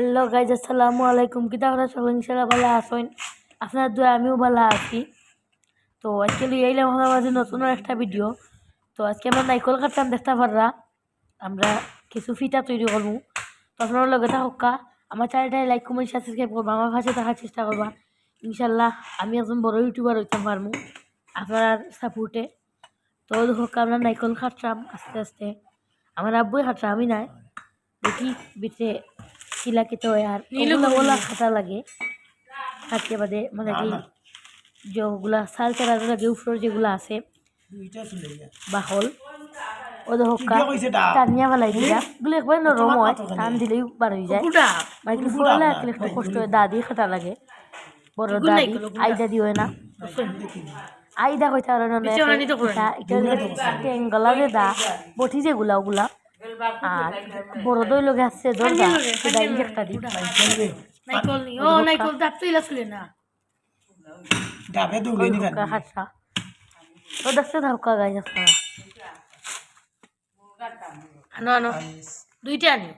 Hello guys, আসসালামু আলাইকুম। কিতা করা সকল ইনশাল্লাহ ভালো আসেন আপনার দু আমিও ভালো আছি। তো আজকে এলাম আমার নতুন একটা ভিডিও তো আজকে আমরা নাইকল কাটতাম দেখতে পাররা। আমরা কিছু ফিটা তৈরি করব। তো আপনার লগে থাকা আমার চ্যানেলটাই লাইক কমেন্ট সাবস্ক্রাইব করব। আমার কাছে থাকার চেষ্টা করবা। ইনশাল্লাহ আমি একজন বড় ইউটিউবার হইতে পারব আপনার সাপোর্টে তো হোক আমরা নাইকল খাটতাম আস্তে আস্তে। আমার আব্বুই খাটরা আমি নাই। দেখি বিতে শিলা হয় আর ওগুলা ওলা খাটা লাগে। খাটিয়ে বাদে মানে কি যেগুলা সাল চারা লাগে উপর যেগুলা আছে বাহল। ও হকা কিয় টানিয়া পেলাই দিয়া গুলো একবার নরম হয় টান দিলেই বার হয়ে যায়। মানে কি ফুলে একটু একটু কষ্ট হয় দা দিয়ে খাটা লাগে বড় দাদি আইদা দি হয় না? আইদা কইতে পারে না? টেঙ্গলা দা বটি যেগুলা ওগুলা আর বড় দই লগে আসছে দরজা সেটা একটা দি নাইকল নি। ও নাইকল দাঁত তুইলা চলে না। ডাবে দুলে তো দেখতে ধাক্কা গাই আপনারা আনো আনো। দুইটা আনি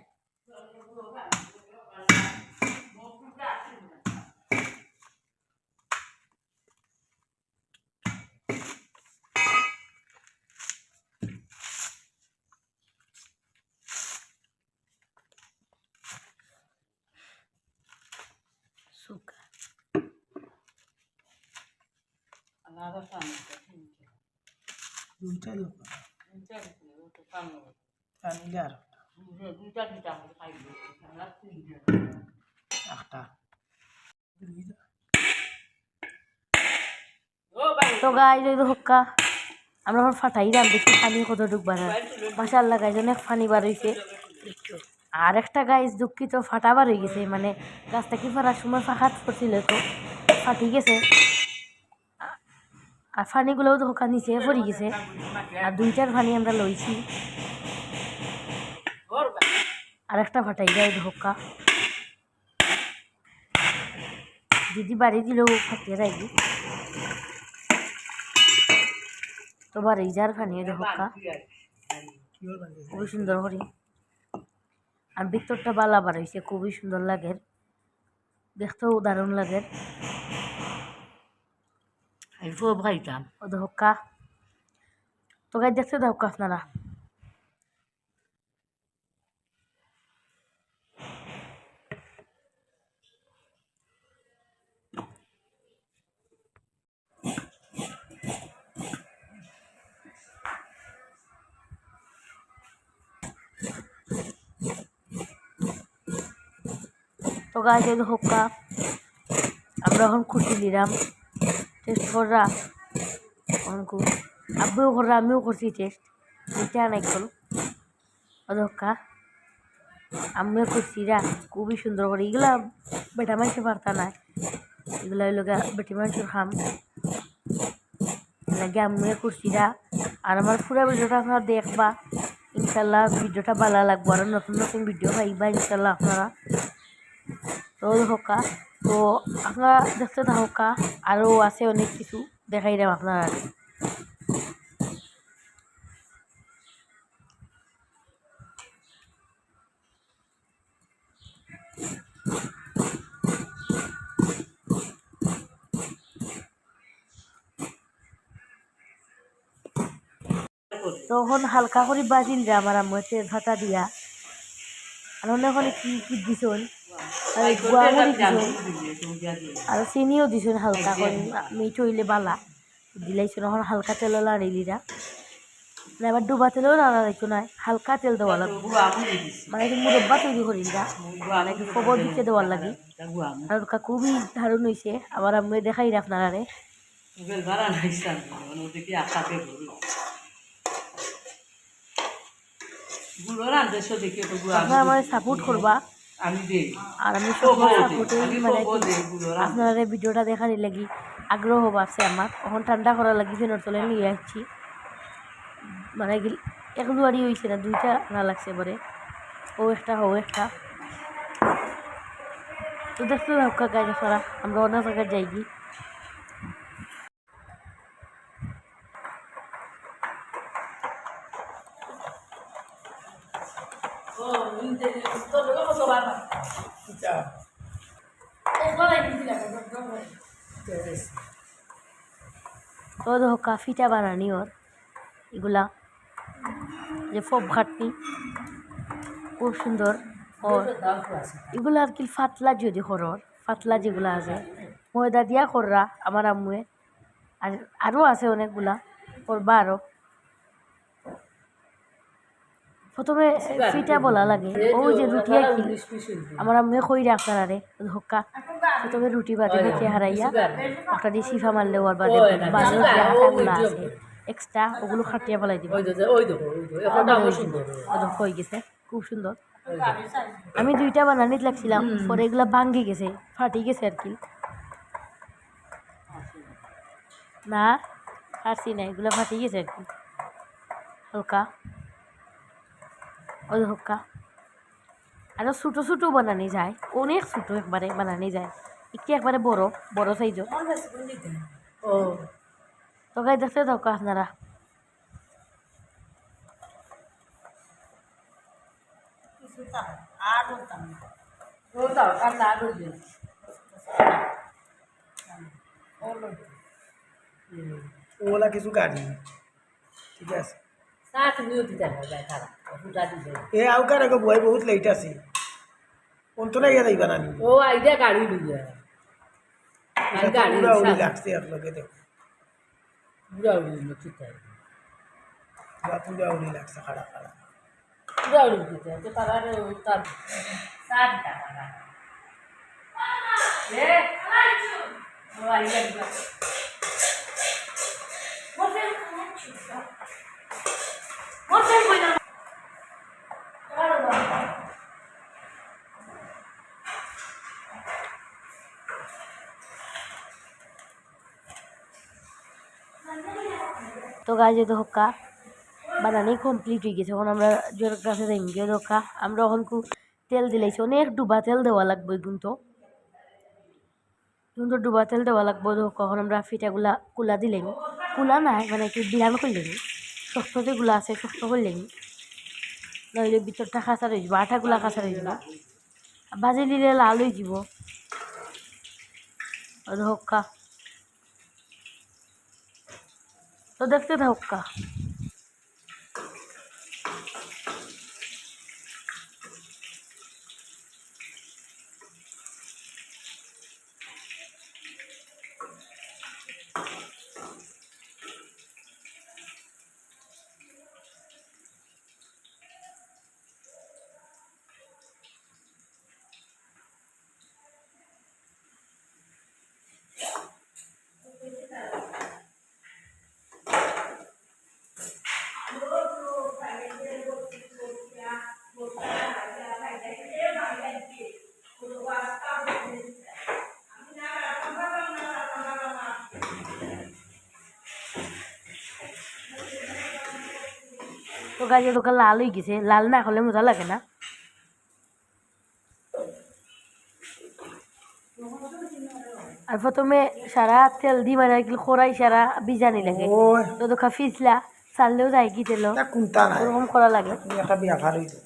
তো গাই যদি হক্কা, আমরা এখন ফাটাই দাম দেখি পানি কত ঢুকবার মাসাল্লাহ গাইজ অনেক পানি বার হয়েছে আর একটা গাইজ দুঃখিত, ফাটা বার হয়ে গেছে। মানে গাছটা কি ফাটার সময় ফাঁকাত পড়ছিল তো, ফাটি গেছে। আর ফানিগুলোও তো হোকা নিচে পড়ে গেছে। আর দুইটার ফানি আমরা লইছি। আর একটা ফাটাই যায় হোক্কা দিদি বাড়ি দিলেও ফাটিয়ে যাইবি তো বাড়ি যার ফানিয়ে হোক্কা খুবই সুন্দর করি। আর ভিতরটা বালা বার হয়েছে খুবই সুন্দর লাগে। দেখতেও দারুণ লাগে। আইফো ভাইতাম ও হক্কা তো গাই দেখতে দাও আপনারা তো গাছ এই হোক্কা আমরা এখন খুশি নিলাম টেস্ট করা অঙ্কু আব্বুও কররা আমিও করছি টেস্ট দুইটা নাই করো অদক্কা আমিও করছি রা খুবই সুন্দর করে এগুলা বেটা মানুষের পারতা না এগুলা হইল বেটি মানুষের খাম। লাগে আমিও করছি রা আর আমার পুরা ভিডিওটা আপনারা দেখবা। ইনশাল্লাহ ভিডিওটা ভালো লাগবো। আর নতুন নতুন ভিডিও পাইবা ইনশাল্লাহ আপনারা তো হোকা। তো আপনারা দেখতে থাকা আরও আছে অনেক কিছু দেখাই দেব আপনারা। তখন হালকা করে বাজিল যে আমার আম্মু ভাতা দিয়া। আর অনেক কি কি দিছন? আর আর চিনিও দিছন হালকা করে মিঠ হইলে বালা। দিলাইছন এখন হালকা তেল লাড়িলিরা না এবার ডুবা তেলও না লাগাইছো না হালকা তেল দেওয়া লাগবে। মানে কি মুরব্বা তৈরি করিলা মানে কি খবর দিতে দেওয়ার লাগে। ওটা খুবই দারুণ হয়েছে আবার আমি দেখাই রে আপনারা রে আপনারা আমার সাপোর্ট করবা। আমি আর আমি মানে। আপনারা ভিডিওটা দেখার লাগি আগ্রহ আছে আমার। এখন ঠান্ডা করার লাগি ফেনর তলে নিয়ে আসছি। মানে এক দুয়ারি হয়েছে না দুইটা না লাগছে পরে ও একটা হো একটা। তো দেখতে হবে কাজ করা আমরা অন্য জায়গায় যাই কি ও, তোর লোক কত বার তো দেখো, কাফিটা বানানি ওর। এগুলা, যে ফব খাটনি, খুব সুন্দর ওর। এগুলো আর কি ফাতলা যদি খরর ফাতলা যেগুলো আছে। ময়দা দিয়া কররা, আমার আম্মুয়ে। আর আরও আছে অনেকগুলা, করবা আরও প্রথমে ফিটা বলা লাগে। ও যে রুটি আর কি আমার আম্মুয়ে কই রাখতার আরে ধোকা প্রথমে রুটি বাদে মেখে হারাইয়া একটা দিয়ে সিফা মারলে ওর বাদে যে আটাগুলো আছে। এক্সট্রা ওগুলো খাটিয়ে ফেলাই দিব। দেখো দেখো দেখো হয়ে গেছে। খুব সুন্দর। আমি দুইটা বানানি লাগছিলাম পরে এগুলা ভাঙ্গি গেছে ফাটি গেছে আর কি। না ফাটছি না এগুলো ফাটি গেছে আর কি। হালকা। ওই হালকা আরও ছোটো ছোটো বানানি যায়। অনেক ছোটো একবারে বানানি যায়। একটু একবারে বড় বড় সাইজও ও। তো গাই দেখতে থাকো আপনারা আর বলতাম না। ও তাও ঠান্ডা আর রোদ দিন ওগুলা কিছু গাড়ি ঠিক আছে। দিতে হবে যাই এ আউকার আগে বই বহুত লেট আছে। অন্তরা ইয়া যাইবা না নি ও আইডিয়া গাড়ি লইয়া আর গাড়ি উড়ি লাগছে লগে দেখো লাগছে খাড়া খাড়া দিবা তো গাছ হক্কা বানানি কমপ্লিট হয়ে গেছে। এখন আমরা জোর কাছে যাই, গিয়ে ধোকা। আমরা এখন তেল দিলাইছি অনেক ডুবা তেল দেওয়া লাগবে কিন্তু। কিন্তু ডুবা তেল দেওয়া লাগবে ধোকা। এখন আমরা ফিটাগুলা কুলা দিলেন। কুলা নাই মানে কি বিরান করলেন শক্ত যেগুলো আছে, শক্ত করলেন নইলে ভিতরটা খাঁচা রয়ে যাব, আঠাগুলা খাঁচা রয়ে যাব। ভাজি দিলে লাল হয়ে যাব। হক্কা। তো দেখতে থাকা তো গাছে দোকান লাল হয়ে গেছে লাল না হলে মজা লাগে না? আর প্রথমে সারা তেল দি মানে কি খোরাই সারা বিজানি লাগে। তো দোকা ফিসলা চাললেও যায় কি তেল। তা ওরকম করা লাগে। তুমি একটা বিয়া ভার হইছে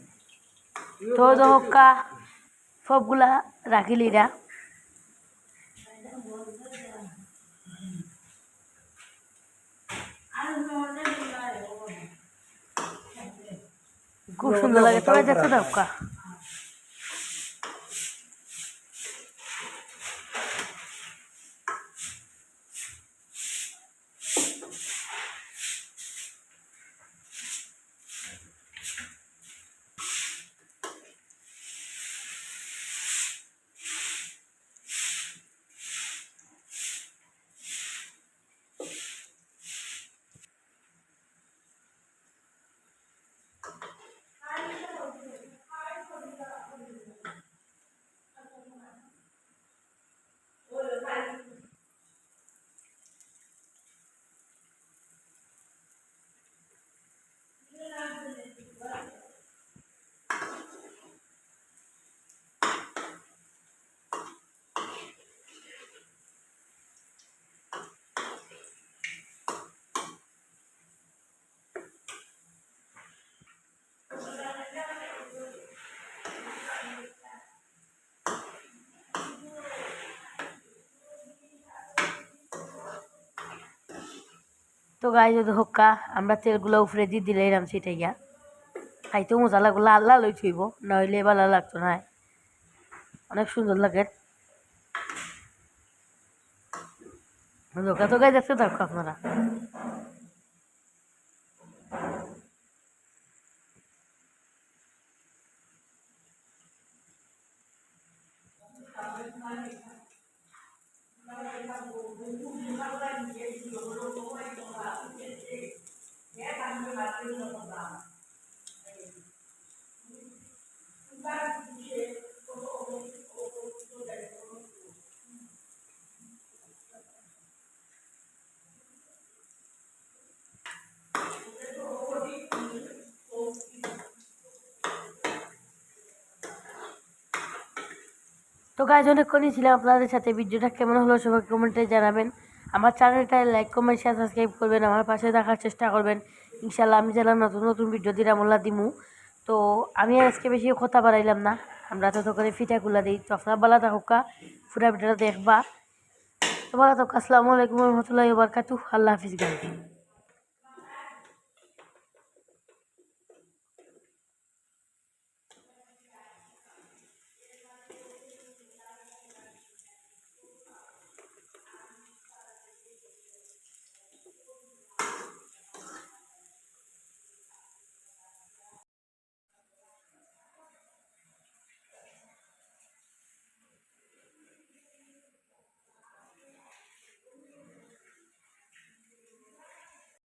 তো দোকা সবগুলা খুব সুন্দর লাগে। তোরা দেখতে দোকা তো গায়ে যদি হোক্কা, আমরা তেলগুলো উপরে দিয়ে দিলে এরাম সেটাই গিয়া। খাইতেও মজা লাগল লাল লাল হয়ে ছুইব নইলে লাল লাগতো না। অনেক সুন্দর লাগে। ধোকা তো গায়ে দেখতে থাকো আপনারা। তো গাইজ অনেকক্ষণই ছিলাম আপনাদের সাথে। ভিডিওটা কেমন হলো সবাই কমেন্টে জানাবেন। আমার চ্যানেলটা লাইক কমেন্ট শেয়ার সাবস্ক্রাইব করবেন। আমার পাশে দেখার চেষ্টা করবেন। ইনশাল্লাহ আমি যেন নতুন নতুন ভিডিও দিলাম মোল্লা দিমু। তো আমি আজকে বেশি কথা বাড়াইলাম না। আমরা তো করে ফিটাগুলা দিই। তো আপনার বেলা থাকুকা পুরা ভিডিওটা দেখবা। তো থাকুক, আসসালামু আলাইকুম রহমতুল্লাহ বারকাতু আল্লাহ হাফিজ গাইজ